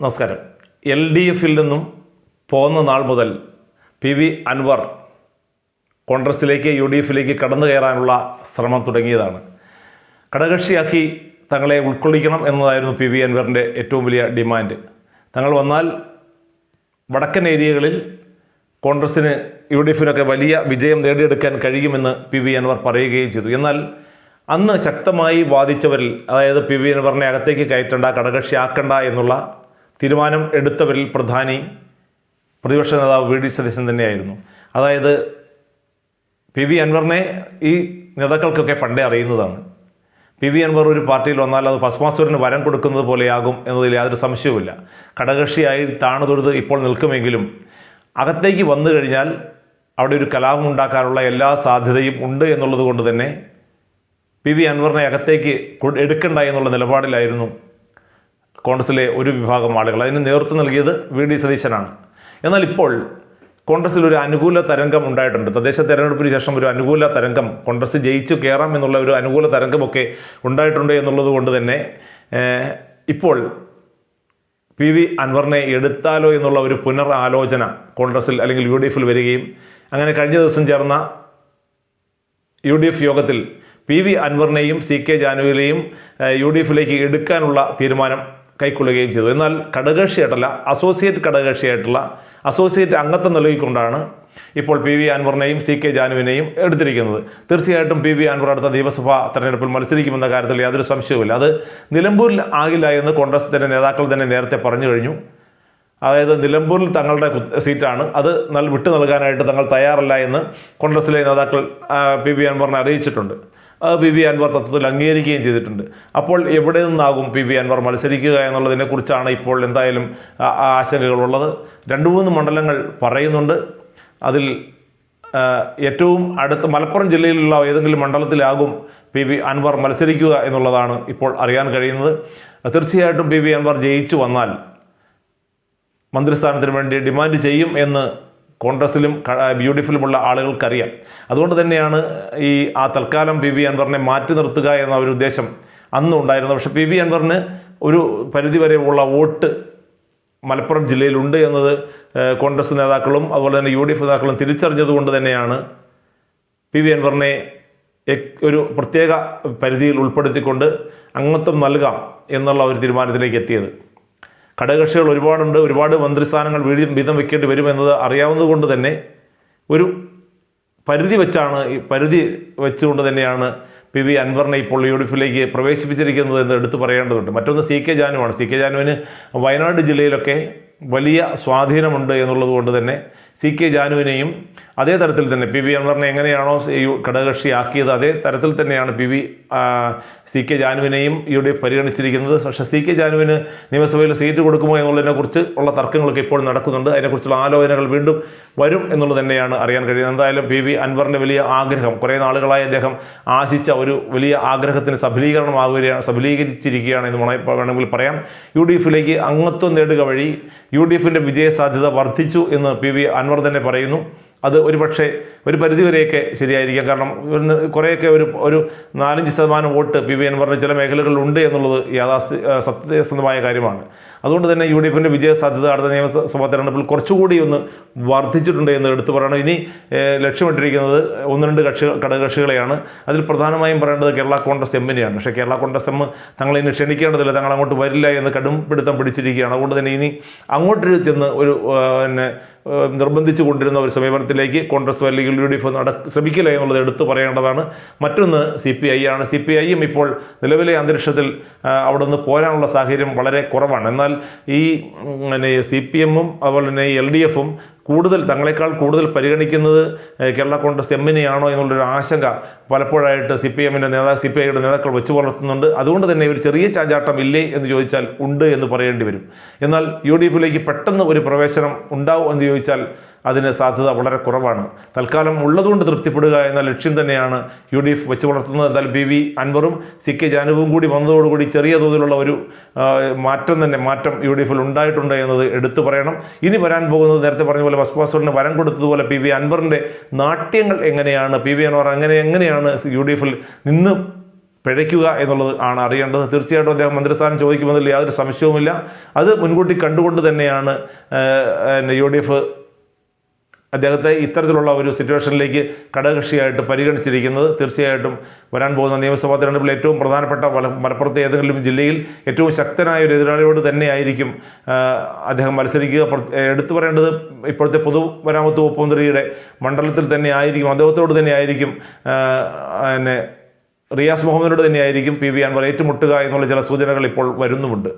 നമസ്കാരം. L D എഫിൽ നിന്നും പോകുന്ന നാൾ മുതൽ പി വി അൻവർ കോൺഗ്രസിലേക്ക് യു ഡി എഫിലേക്ക് കടന്നു കയറാനുള്ള ശ്രമം തുടങ്ങിയതാണ്. ഘടകകക്ഷിയാക്കി തങ്ങളെ ഉൾക്കൊള്ളിക്കണം എന്നതായിരുന്നു പി വി അൻവറിന്റെ ഏറ്റവും വലിയ ഡിമാൻഡ്. തങ്ങൾ വന്നാൽ വടക്കൻ ഏരിയകളിൽ കോൺഗ്രസ്സിന് യു ഡി എഫിനൊക്കെ വലിയ വിജയം നേടിയെടുക്കാൻ കഴിയുമെന്ന് പി വി അൻവർ പറയുകയും ചെയ്തു. എന്നാൽ അന്ന് ശക്തമായി വാദിച്ചവരിൽ അതായത് പി വി അൻവറിനെ അകത്തേക്ക് കയറ്റണ്ട ഘടകക്ഷി ആക്കണ്ട എന്നുള്ള തീരുമാനം എടുത്തവരിൽ പ്രധാനി പ്രതിപക്ഷ നേതാവ് വി ഡി സതീശൻ തന്നെയായിരുന്നു. അതായത് പി വി അൻവറിനെ ഈ നേതാക്കൾക്കൊക്കെ പണ്ടേ അറിയുന്നതാണ്. പി വി അൻവർ ഒരു പാർട്ടിയിൽ വന്നാൽ അത് ഭസ്മാസുരന് വരം കൊടുക്കുന്നത് പോലെയാകും എന്നതിൽ യാതൊരു സംശയവുമില്ല. ഘടകകക്ഷിയായി താണുതൊഴുത് ഇപ്പോൾ നിൽക്കുമെങ്കിലും അകത്തേക്ക് വന്നു കഴിഞ്ഞാൽ അവിടെ ഒരു കലാപം ഉണ്ടാക്കാനുള്ള എല്ലാ സാധ്യതയും ഉണ്ട് എന്നുള്ളത് കൊണ്ട് തന്നെ പി വി അൻവറിനെ അകത്തേക്ക് എടുക്കണ്ട എന്നുള്ള നിലപാടിലായിരുന്നു കോൺഗ്രസിലെ ഒരു വിഭാഗം ആളുകൾ അതിന് നേതൃത്വം നൽകിയത് വി ഡി സതീശനാണ്. എന്നാൽ ഇപ്പോൾ കോൺഗ്രസിൽ ഒരു അനുകൂല തരംഗം ഉണ്ടായിട്ടുണ്ട്. തദ്ദേശ തെരഞ്ഞെടുപ്പിന് ശേഷം ഒരു അനുകൂല തരംഗം കോൺഗ്രസ് ജയിച്ചു കയറാം എന്നുള്ള ഒരു അനുകൂല തരംഗമൊക്കെ ഉണ്ടായിട്ടുണ്ട് എന്നുള്ളത് കൊണ്ട് തന്നെ ഇപ്പോൾ പി വി അൻവറിനെ എടുത്താലോ എന്നുള്ള ഒരു പുനർ ആലോചന കോൺഗ്രസിൽ അല്ലെങ്കിൽ യു ഡി എഫിൽ വരികയും അങ്ങനെ കഴിഞ്ഞ ദിവസം ചേർന്ന യു ഡി എഫ് യോഗത്തിൽ പി വി അൻവറിനെയും സി കെ ജാനുവിനെയും യു ഡി എഫിലേക്ക് എടുക്കാനുള്ള തീരുമാനം കൈക്കൊള്ളുകയും ചെയ്തു. എന്നാൽ ഘടകകക്ഷിയായിട്ടല്ല അസോസിയേറ്റ് ഘടകകക്ഷിയായിട്ടുള്ള അസോസിയേറ്റ് അംഗത്വം നൽകിക്കൊണ്ടാണ് ഇപ്പോൾ പി വി അൻവറിനെയും സി കെ ജാനുവിനെയും എടുത്തിരിക്കുന്നത്. തീർച്ചയായിട്ടും പി വി അൻവർ അടുത്ത നിയമസഭാ തെരഞ്ഞെടുപ്പിൽ മത്സരിക്കുമെന്ന കാര്യത്തിൽ യാതൊരു സംശയവുമില്ല. അത് നിലമ്പൂരിൽ ആകില്ല എന്ന് കോൺഗ്രസ് തന്നെ നേതാക്കൾ തന്നെ നേരത്തെ പറഞ്ഞു കഴിഞ്ഞു. അതായത് നിലമ്പൂരിൽ തങ്ങളുടെ സീറ്റാണ്. അത് വിട്ടു നൽകാനായിട്ട് തങ്ങൾ തയ്യാറല്ല എന്ന് കോൺഗ്രസിലെ നേതാക്കൾ പി വി അൻവറിനെ അറിയിച്ചിട്ടുണ്ട്. അത് പി വി അൻവർ തത്വത്തിൽ അംഗീകരിക്കുകയും ചെയ്തിട്ടുണ്ട്. അപ്പോൾ എവിടെ നിന്നാകും പി വി അൻവർ മത്സരിക്കുക എന്നുള്ളതിനെക്കുറിച്ചാണ് ഇപ്പോൾ എന്തായാലും ആശങ്കകളുള്ളത്. രണ്ട് മൂന്ന് മണ്ഡലങ്ങൾ പറയുന്നുണ്ട്. അതിൽ ഏറ്റവും അടുത്ത മലപ്പുറം ജില്ലയിലുള്ള ഏതെങ്കിലും മണ്ഡലത്തിലാകും പി വി അൻവർ മത്സരിക്കുക എന്നുള്ളതാണ് ഇപ്പോൾ അറിയാൻ കഴിയുന്നത്. തീർച്ചയായിട്ടും പി വി അൻവർ ജയിച്ചു വന്നാൽ മന്ത്രിസ്ഥാനത്തിന് വേണ്ടി ഡിമാൻഡ് ചെയ്യും എന്ന് കോൺഗ്രസിലും ബ്യൂട്ടിഫിലുമുള്ള ആളുകൾക്കറിയാം. അതുകൊണ്ട് തന്നെയാണ് ഈ ആ തൽക്കാലം പി വി അൻവറിനെ മാറ്റി നിർത്തുക എന്ന ഒരു ഉദ്ദേശം അന്നും ഉണ്ടായിരുന്നത്. പക്ഷേ പി വി അൻവറിന് ഒരു പരിധിവരെയുള്ള വോട്ട് മലപ്പുറം ജില്ലയിലുണ്ട് എന്നത് കോൺഗ്രസ് നേതാക്കളും അതുപോലെ തന്നെ യു ഡി എഫ് നേതാക്കളും തിരിച്ചറിഞ്ഞതുകൊണ്ട് തന്നെയാണ് പി വി അൻവറിനെ ഒരു പ്രത്യേക പരിധിയിൽ ഉൾപ്പെടുത്തിക്കൊണ്ട് അംഗത്വം നൽകാം എന്നുള്ള ഒരു തീരുമാനത്തിലേക്ക് എത്തിയത്. ഘടകകക്ഷികൾ ഒരുപാടുണ്ട്. ഒരുപാട് മന്ത്രിസ്ഥാനങ്ങൾ വീഴും വീതം വെക്കേണ്ടി വരുമെന്നത് അറിയാവുന്നതുകൊണ്ട് തന്നെ ഒരു പരിധി വെച്ചാണ് ഈ പരിധി വെച്ചുകൊണ്ട് തന്നെയാണ് പി വി അൻവറിനെ ഇപ്പോൾ യു ഡി എഫിലേക്ക് പ്രവേശിപ്പിച്ചിരിക്കുന്നത് എന്ന് എടുത്തു പറയേണ്ടതുണ്ട്. മറ്റൊന്ന് സി കെ ജാനുവാണ്. സി കെ ജാനുവിന് വയനാട് ജില്ലയിലൊക്കെ വലിയ സ്വാധീനമുണ്ട് എന്നുള്ളത് കൊണ്ട് തന്നെ സി കെ ജാനുവിനെയും അതേ തരത്തിൽ തന്നെ പി വി അൻവറിനെ എങ്ങനെയാണോ ഈ ഘടകകക്ഷിയാക്കിയത് അതേ തരത്തിൽ തന്നെയാണ് പി വി സി കെ ജാനുവിനെയും യു ഡി എഫ് പരിഗണിച്ചിരിക്കുന്നത്. പക്ഷേ സി കെ ജാനുവിന് നിയമസഭയിൽ സീറ്റ് കൊടുക്കുമോ എന്നുള്ളതിനെക്കുറിച്ച് ഉള്ള തർക്കങ്ങളൊക്കെ ഇപ്പോൾ നടക്കുന്നുണ്ട്. അതിനെക്കുറിച്ചുള്ള ആലോചനകൾ വീണ്ടും വരും എന്നുള്ളത് തന്നെയാണ് അറിയാൻ കഴിയുന്നത്. എന്തായാലും പി വി അൻവറിന്റെ വലിയ ആഗ്രഹം കുറേ നാളുകളായി അദ്ദേഹം ആശിച്ച ഒരു വലിയ ആഗ്രഹത്തിന് സഫലീകരണമാകുകയാണ് സഫലീകരിച്ചിരിക്കുകയാണ് എന്ന് വേണ- വേണമെങ്കിൽ പറയാം. യു ഡി എഫിലേക്ക് അംഗത്വം നേടുക വഴി യു ഡി എഫിന്റെ വിജയസാധ്യത വർദ്ധിച്ചു എന്ന് പി വി അൻവർ തന്നെ പറയുന്നു. അത് ഒരുപക്ഷെ ഒരു പരിധിവരെയൊക്കെ ശരിയായിരിക്കാം. കാരണം കുറേയൊക്കെ ഒരു ഒരു നാലഞ്ച് ശതമാനം വോട്ട് പി വി അൻവറിന് ചില മേഖലകളിലുണ്ട് എന്നുള്ളത് യാഥാസ്ഥ സത്യസന്ധമായ കാര്യമാണ്. അതുകൊണ്ട് തന്നെ യു ഡി എഫിന്റെ വിജയസാധ്യത അടുത്ത നിയമസഭാ തെരഞ്ഞെടുപ്പിൽ കുറച്ചുകൂടി ഒന്ന് വർദ്ധിച്ചിട്ടുണ്ട് എന്ന് എടുത്തു പറയണം. ഇനി ലക്ഷ്യമിട്ടിരിക്കുന്നത് ഒന്ന് രണ്ട് കക്ഷി ഘടകകക്ഷികളെയാണ്. അതിൽ പ്രധാനമായും പറയേണ്ടത് കേരള കോൺഗ്രസ് എമ്മിനെയാണ്. പക്ഷേ കേരള കോൺഗ്രസ് എം ഇനി ക്ഷണിക്കേണ്ടതില്ല. തങ്ങൾ അങ്ങോട്ട് വരില്ല എന്ന് കടും പിടുത്തം പിടിച്ചിരിക്കുകയാണ്. അതുകൊണ്ട് തന്നെ ഇനി അങ്ങോട്ട് ചെന്ന് ഒരു പിന്നെ നിർബന്ധിച്ചു കൊണ്ടിരുന്ന ഒരു സമീപനത്തിലേക്ക് കോൺഗ്രസ് അല്ലെങ്കിൽ യു ഡി എഫ് നട ശ്രമിക്കില്ല എന്നുള്ളത് എടുത്തു പറയേണ്ടതാണ്. മറ്റൊന്ന് സി പി ഐ ആണ്. സി പി ഐയും ഇപ്പോൾ നിലവിലെ അന്തരീക്ഷത്തിൽ അവിടെ നിന്ന് പോരാനുള്ള സാഹചര്യം വളരെ കുറവാണ്. എന്നാൽ ഈ ഉം, പിന്നെ സി പി എമ്മും അതുപോലെ തന്നെ എൽ ഡി എഫും കൂടുതൽ തങ്ങളെക്കാൾ കൂടുതൽ പരിഗണിക്കുന്നത് കേരള കോൺഗ്രസ് എമ്മിനെയാണോ എന്നുള്ളൊരു ആശങ്ക പലപ്പോഴായിട്ട് സി പി എമ്മിന്റെ നേതാ സി പി ഐയുടെ നേതാക്കൾ വെച്ചു പുലർത്തുന്നുണ്ട് അതുകൊണ്ട് തന്നെ ഒരു ചെറിയ ചാഞ്ചാട്ടം ഇല്ലേ എന്ന് ചോദിച്ചാൽ ഉണ്ട് എന്ന് പറയേണ്ടി വരും. എന്നാൽ യു ഡി എഫിലേക്ക് പെട്ടെന്ന് ഒരു പ്രവേശനം ഉണ്ടാവും എന്ന് ചോദിച്ചാൽ അതിന് സാധ്യത വളരെ കുറവാണ്. തൽക്കാലം ഉള്ളതുകൊണ്ട് തൃപ്തിപ്പെടുക എന്ന ലക്ഷ്യം തന്നെയാണ് യു ഡി എഫ് വെച്ച് പുലർത്തുന്നത് എന്തായാലും ബി വി അൻവറും സി കെ ജാനുവും കൂടി വന്നതോടുകൂടി ചെറിയ തോതിലുള്ള ഒരു മാറ്റം തന്നെ മാറ്റം യു ഡി എഫിൽ ഉണ്ടായിട്ടുണ്ട് എന്നത് എടുത്തു പറയണം. ഇനി വരാൻ പോകുന്നത് നേരത്തെ പറഞ്ഞ പോലെ ബസ്പാസറിന് വരം കൊടുത്തതുപോലെ പി വി അൻവറിന്റെ നാട്യങ്ങൾ എങ്ങനെയാണ് പി വി അൻവർ അങ്ങനെ എങ്ങനെയാണ് യു ഡി എഫിൽ നിന്ന് പിഴയ്ക്കുക എന്നുള്ളത് ആണ് അറിയേണ്ടത്. തീർച്ചയായിട്ടും അദ്ദേഹം മന്ത്രിസ്ഥാനം ചോദിക്കുമെന്നതിൽ യാതൊരു സംശയവുമില്ല. അത് മുൻകൂട്ടി കണ്ടുകൊണ്ട് തന്നെയാണ് യു ഡി എഫ് അദ്ദേഹത്തെ ഇത്തരത്തിലുള്ള ഒരു സിറ്റുവേഷനിലേക്ക് ഘടകകക്ഷിയായിട്ട് പരിഗണിച്ചിരിക്കുന്നത് തീർച്ചയായിട്ടും വരാൻ പോകുന്ന നിയമസഭാ തെരഞ്ഞെടുപ്പിൽ ഏറ്റവും പ്രധാനപ്പെട്ട മലപ്പുറത്ത് ഏതെങ്കിലും ജില്ലയിൽ ഏറ്റവും ശക്തനായ ഒരു എതിരാളിയോട് തന്നെയായിരിക്കും അദ്ദേഹം മത്സരിക്കുക. എടുത്തു പറയേണ്ടത് ഇപ്പോഴത്തെ പൊതുമരാമത്ത് വകുപ്പ് മണ്ഡലത്തിൽ തന്നെ ആയിരിക്കും. അദ്ദേഹത്തോട് തന്നെ ആയിരിക്കും പിന്നെ റിയാസ് മുഹമ്മദിനോട് തന്നെയായിരിക്കും പി വി അൻവർ ഏറ്റുമുട്ടുക എന്നുള്ള ചില സൂചനകൾ ഇപ്പോൾ വരുന്നുമുണ്ട്.